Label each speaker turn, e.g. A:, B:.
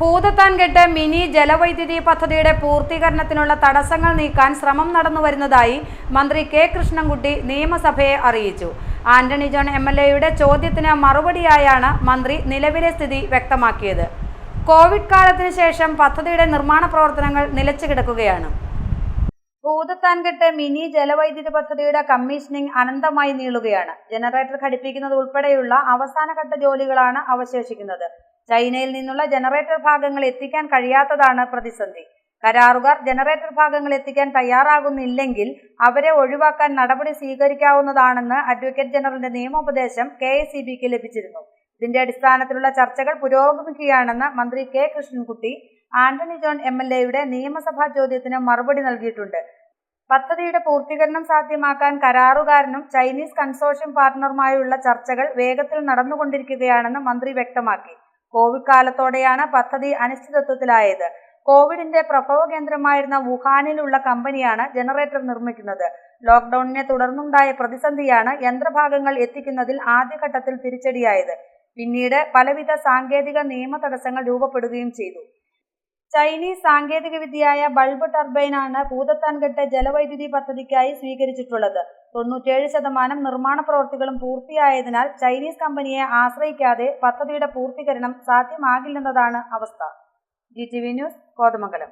A: Bhoothathankettu mini ജലവൈദ്യുതി പദ്ധതിയുടെ പൂർത്തീകരണത്തിനുള്ള തടസ്സങ്ങൾ നീക്കാൻ ശ്രമം നടന്നു നടന്നുവരുന്നതായി മന്ത്രി കെ കൃഷ്ണൻകുട്ടി നിയമസഭയെ അറിയിച്ചു. ആന്റണി ജോൺ എം എൽ എയുടെ ചോദ്യത്തിന് മറുപടിയായാണ് മന്ത്രി നിലവിലെ സ്ഥിതി വ്യക്തമാക്കിയത്. കോവിഡ് കാലത്തിന് ശേഷം പദ്ധതിയുടെ നിർമ്മാണ പ്രവർത്തനങ്ങൾ നിലച്ചു കിടക്കുകയാണ് ഭൂതത്താൻകെട്ട് മിനി ജലവൈദ്യുതി പദ്ധതിയുടെ കമ്മീഷനിംഗ് അനന്തമായി നീളുകയാണ്. ജനറേറ്റർ ഘടിപ്പിക്കുന്നത് ഉൾപ്പെടെയുള്ള അവസാനഘട്ട ജോലികളാണ് അവശേഷിക്കുന്നത്. ചൈനയിൽ നിന്നുള്ള ജനറേറ്റർ ഭാഗങ്ങൾ എത്തിക്കാൻ കഴിയാത്തതാണ് പ്രതിസന്ധി. കരാറുകാർ ജനറേറ്റർ ഭാഗങ്ങൾ എത്തിക്കാൻ തയ്യാറാകുന്നില്ലെങ്കിൽ അവരെ ഒഴിവാക്കാൻ നടപടി സ്വീകരിക്കാവുന്നതാണെന്ന് അഡ്വക്കേറ്റ് ജനറലിന്റെ നിയമോപദേശം കെ എസ് ലഭിച്ചിരുന്നു. ഇതിന്റെ അടിസ്ഥാനത്തിലുള്ള ചർച്ചകൾ പുരോഗമിക്കുകയാണെന്ന് മന്ത്രി K Krishnankutty Antony John M L എയുടെ നിയമസഭാ ചോദ്യത്തിന് മറുപടി നൽകിയിട്ടുണ്ട്. പദ്ധതിയുടെ പൂർത്തീകരണം സാധ്യമാക്കാൻ കരാറുകാരനും ചൈനീസ് കൺസോർഷ്യം പാർട്ണറുമായുള്ള ചർച്ചകൾ വേഗത്തിൽ നടന്നുകൊണ്ടിരിക്കുകയാണെന്ന് മന്ത്രി വ്യക്തമാക്കി. കോവിഡ് കാലത്തോടെയാണ് പദ്ധതി അനിശ്ചിതത്വത്തിലായത്. കോവിഡിന്റെ പ്രഭവ കേന്ദ്രമായിരുന്ന വുഹാനിലുള്ള കമ്പനിയാണ് ജനറേറ്റർ നിർമ്മിക്കുന്നത്. ലോക്ക്ഡൌണിനെ തുടർന്നുണ്ടായ പ്രതിസന്ധിയാണ് യന്ത്രഭാഗങ്ങൾ എത്തിക്കുന്നതിൽ ആദ്യഘട്ടത്തിൽ തിരിച്ചടിയായത്. പിന്നീട് പലവിധ സാങ്കേതിക നിയമ തടസ്സങ്ങൾ രൂപപ്പെടുകയും ചെയ്തു. ചൈനീസ് സാങ്കേതിക വിദ്യയായ ബൾബ് ടർബൈനാണ് ഭൂതത്താൻകെട്ട് ജലവൈദ്യുതി പദ്ധതിക്കായി സ്വീകരിച്ചിട്ടുള്ളത്. തൊണ്ണൂറ്റേഴ് ശതമാനം നിർമ്മാണ പ്രവൃത്തികളും പൂർത്തിയായതിനാൽ ചൈനീസ് കമ്പനിയെ ആശ്രയിക്കാതെ പദ്ധതിയുടെ പൂർത്തീകരണം സാധ്യമാകില്ലെന്നതാണ് അവസ്ഥ. G T V news Kothamangalam.